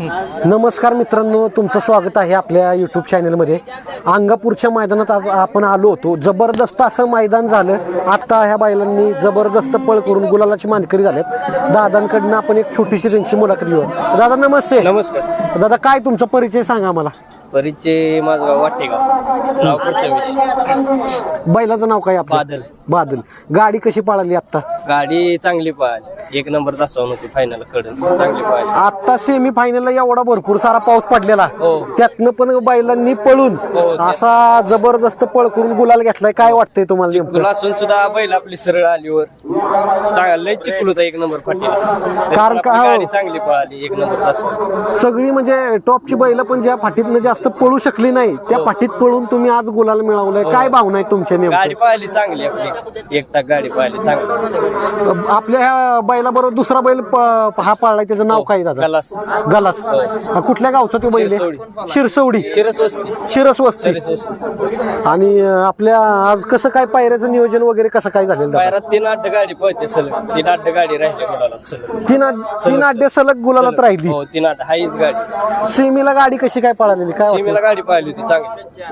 नमस्कार मित्रांनो तुमचं स्वागत आहे आपल्या यूट्यूब चॅनलमध्ये अंगापूरच्या मैदानात आज आपण आलो होतो. जबरदस्त असं मैदान झालं. आत्ता ह्या बैलांनी जबरदस्त पळ करून गुलालाची मानकरी झाल्यात दादांकडनं आपण एक छोटीशी त्यांची मुलाखत घेऊ दादा नमस्ते. नमस्कार. दादा काय तुमचा परिचय सांगा मला परिचय माझं गाव वाटेगाव. नाव प्रथमेश. बैलाचं नाव काय आपलं? बादल. बादल. गाडी कशी पळाली आत्ता? गाडी चांगली पाहिली एक नंबर तासावून होती फायनलकडून चांगली आता सेमी फायनलला एवढा भरपूर सारा पाऊस पडलेला. हो. त्यातनं पण बैलांनी पळून हो, असा जबरदस्त पळ करून गुलाल घेतलाय. काय वाटतंय तुम्हाला नेमकं? तुला असून सुद्धा बैल आपली सरळ आलीवर. चांगला लय चिकल होता एक नंबर फाटीला. कारण का- आपली गाडी चांगली पळाली एक नंबर सगळी म्हणजे टॉपची बैल पण ज्या फाटीतनं जास्त पळू शकली नाही त्या फाटीत पळून तुम्ही आज गुलाल मिळवलाय. काय भावना आहे तुमच्या गाडी नेमक्या पाहिली चांगली आपली. एक टाक गाडी पाहिली चांगली. आपल्या ह्या बैलाबरोबर दुसरा बैल प- हा पाळलाय त्याचं नाव काय दादा? गलास. गलास. हा, कुठल्या गावचा तो बैल आहे? शिरसवडी. शिरस वस्ती शिरस वस्ती शिरस वस्ती आणि अं, आपल्या आज कसं काय पायऱ्याचं नियोजन वगैरे कसं काय झालेलं दादा? तीन आठ गाडी पळते सलग. तीन आठ गाडी राहिली गुलाला सलग. तीन आड- तीन अड्डे सलग गुलालात राहिली. हो तीन आठ. हाईच गाडी. सेमीला गाडी कशी काय पळालेली? काय? सीमेला गाडी पाहिली होती चांगली.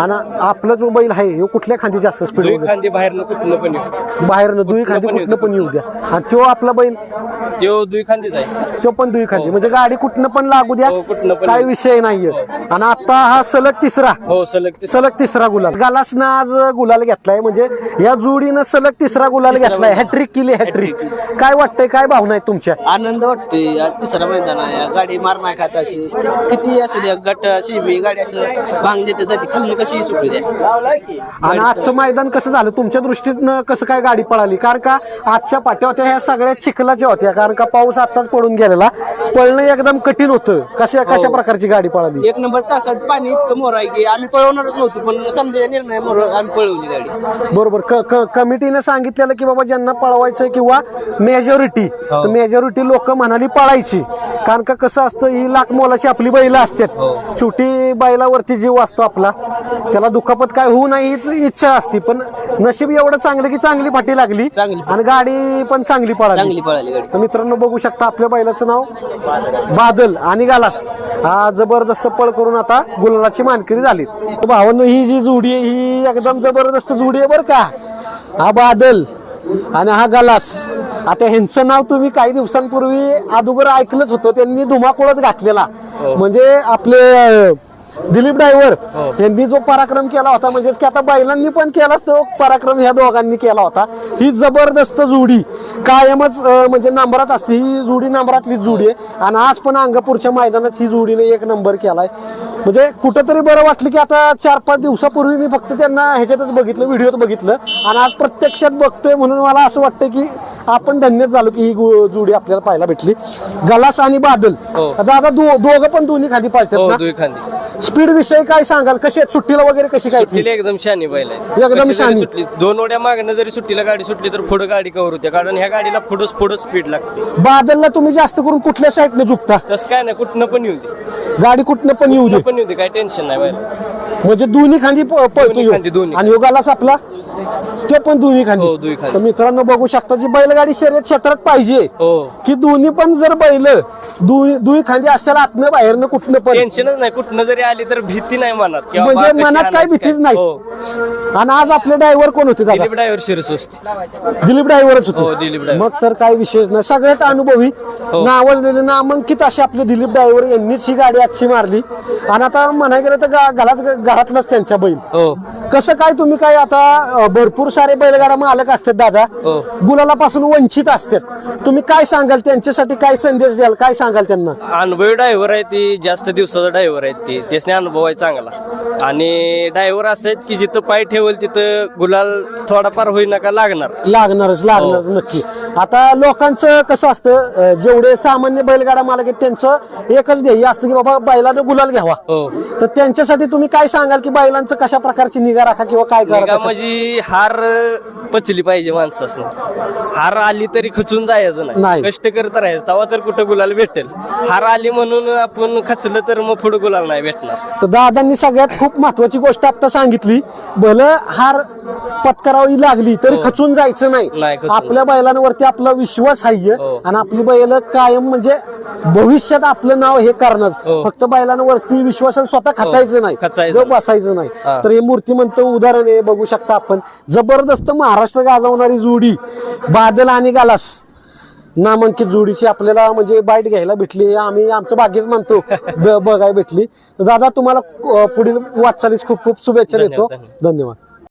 आणि आपला जो बैल आहे ह्यो कुठल्या खांदी जास्त स्पीड दुई खांदी बाहेरनं कुठनं पण येऊ. बाहेरनं दुई खांदी कुठनं पण येऊ द्या. आणि तो आपला बैल? त्यो दुई खांदीच आहे. तो पण दुई खांदी म्हणजे गाडी कुठनं पण लागू द्या हो, कुठनं पण काय. विषय नाहीये. आणि आता हा सलग तिसरा. हो सलग ते सलग तिसरा गुलाल. गालासनं आज गुलाल घेतलाय. म्हणजे या जोडीनं सलग तिसरा गुलाल घेतलाय. हॅट्रिक केली हॅट्रिक काय वाटतंय? काय भावना आहेत तुमच्या? आनंद वाटतोय. आज तिसरा मैदान आहे गाडी मार मार खात अशी किती असू द्या गट शिमी गाडी असं भांगली तर जाते. खाल्ली कशी सुटू द्या. आणि आजचं मैदान कसं झालं? तुमच्या दृष्टीनं कसं काय गाडी पळाली? कारण का आजच्या पाट्या होत्या ह्या सगळ्या चिखलाच्या होत्या कारण का पाऊस आताच पडून गेलेला. पळणं एकदम कठीण होतं. कशा कशा प्रकारची गाडी पळाली? एक नंबर तासात पाणी इतकं मोर आहे की आम्ही पळवणारच नव्हतो पण समजा निर्णय मोर आम्ही पळवली गाडी. बरोबर. क- क- कमिटीने सांगितलेलं की बाबा ज्यांना पळवायचं किंवा मेजॉरिटी तर मेजॉरिटी लोक म्हणाली पळायची. कारण का कसं असतं ही लाख मोलाची आपली बैल असतात. शेवटी बैलावरती जीव असतो आपला. त्याला दुखापत काय होऊ नये ही इच्छा असते. पण नशीब एवढं चांगलं की चांगली फाटी लागली. चांगली. आणि गाडी पण चांगली पळाली. चांगली पळाली गाडी. तर मित्रांनो बघू शकता आपल्या बैलाचं नाव बादल आणि गालास. हा जबरदस्त पळ करून आता गुलालाची मानकरी झाली. भावांनो ही जी जोडी आहे ही एकदम जबरदस्त जोडी आहे बरं का. हा बादल आणि हा गालास. आता ह्यांचं नाव तुम्ही काही दिवसांपूर्वी अगोदर ऐकलंच होतं. त्यांनी धुमाकूळच घातलेला. म्हणजे आपले दिलीप ड्रायव्हर यांनी जो पराक्रम केला होता म्हणजेच की आता बैलांनी पण केला तो पराक्रम ह्या दोघांनी केला होता. ही जबरदस्त जोडी कायमच म्हणजे नंबरात असते. ही जोडी नंबरातलीच जोडी आहे. आणि आज पण अंगापूरच्या मैदानात ही जोडीने एक नंबर केलाय. म्हणजे कुठंतरी बरं वाटलं की आता चार पाच दिवसापूर्वी मी फक्त त्यांना ह्याच्यातच बघितलं व्हिडिओत बघितलं. आणि आज प्रत्यक्षात बघतोय म्हणून मला असं वाटतं की आपण धन्यच झालो की ही गो- जोडी आपल्याला पाहायला भेटली. गलास आणि बादल. हो. दादा दो- दोघं पण दोन्ही खाली हो पाळतात ना? दुई खांदी स्पीड विषयी काय सांगाल? कशी आहेत? सुट्टीला वगैरे कशी काय सुट्टीला एकदम शानी बैल आहे एकदम कशी जरी. सुटली दोन ओढ्या मागणं जरी सुट्टीला गाडी सुटली तर पुढं गाडी कव्हर होते. कारण ह्या गाडीला पुढं पुढं स्पीड लागते. बादलला तुम्ही जास्त करून कुठल्या साईडने झुकता? तसं काय नाही कुठनं पण येऊ दे. गाडी कुठनं पण येऊ दे. कुठनं पण येऊ दे काय टेन्शन नाही. म्हणजे दोन्ही खांदी प- पळतो दोन्ही आणि योगालाच आपला. तो पण दोन्ही खांदी. हो, दोन्ही खांदी. तर मित्रांनो बघू शकता जी बैलगाडी शर्यत क्षेत्रात पाहिजे. हो. की दोन्ही पण जर बैल दुई दुई खांदी असल्याला आतनं बाहेरनं कुठनं पण. टेन्शनच नाही. कुठनं जरी आली तर भीती नाही मनात. म्हणजे कशी मनात काय आणायची भीतीच. नाही. हो. आणि आज आपले ड्रायव्हर कोण होते दादा? दिलीप ड्रायव्हर शिरस असते दिलीप ड्रायव्हरच हो, होते दिलीप driver. मग तर काय विशेष नाही. सगळ्यात अनुभवी. नावाजलेले नामांकित असे आपले दिलीप ड्रायव्हर यांनीच ही गाडी आजची मारली. आणि आता म्हणाय गेलं तर गा- घरात घरातलंच त्यांच्या बैल. हो. कसं काय तुम्ही काय आता भरपूर सारे बैलगाडा मालक असतात दादा. हो. गुलालापासून वंचित असतात. तुम्ही काय सांगाल त्यांच्यासाठी? काय संदेश द्याल? काय सांगाल त्यांना? अनुभवी ड्रायव्हर आहे ती जास्त दिवसाचा ड्रायव्हर आहे ती. त्यासने अनुभव आहे चांगला. आणि ड्रायव्हर असं आहेत की जिथं पाय ठेवल तिथं गुलाल थोडाफार होईना का लागणार. लागणारच लागणारच हो. नक्की. आता लोकांचं कसं असतं अं, जेवढे सामान्य बैलगाडा मालक आहेत त्यांचं एकच ध्येय असतं की बाबा बैलानं गुलाल घ्यावा. हो. तर त्यांच्यासाठी तुम्ही काय सांगाल की बैलांचं कशा प्रकारची निगा राखा किंवा काय करा म्हणजे हार पचली पाहिजे माणसासनं. हार आली तरी खचून जायचं नाही. नाही. कष्ट करत राहायचं. तेव्हा तर कुठं गुलाल भेटेल. हार आली म्हणून आपण खचलं तर मग पुढे गुलाल नाही भेटणार. तर दादांनी सगळ्यात खूप खूप महत्वाची गोष्ट आता सांगितली. भलं हार पत्करावी लागली तरी खचून जायचं नाही, नाही खचून आपल्या बैलांवरती आपला विश्वास आहे हो. आणि आपली बैल कायम म्हणजे भविष्यात आपलं नाव हे करणार. हो. फक्त बैलांवरती विश्वास आणि स्वतः खचायचं नाही. खचायचं गप बसायचं नाही. हा. तर हे मूर्तिमंत उदाहरण आहे बघू शकता आपण. जबरदस्त महाराष्ट्र गाजवणारी जोडी बादल आणि गालास. नामांकित जोडीची आपल्याला म्हणजे बाईट घ्यायला भेटली. आम्ही आमचं भाग्यच मानतो. बघायला भेटली. दादा तुम्हाला पुढील वाटचालीस खूप खूप शुभेच्छा देतो. धन्यवाद.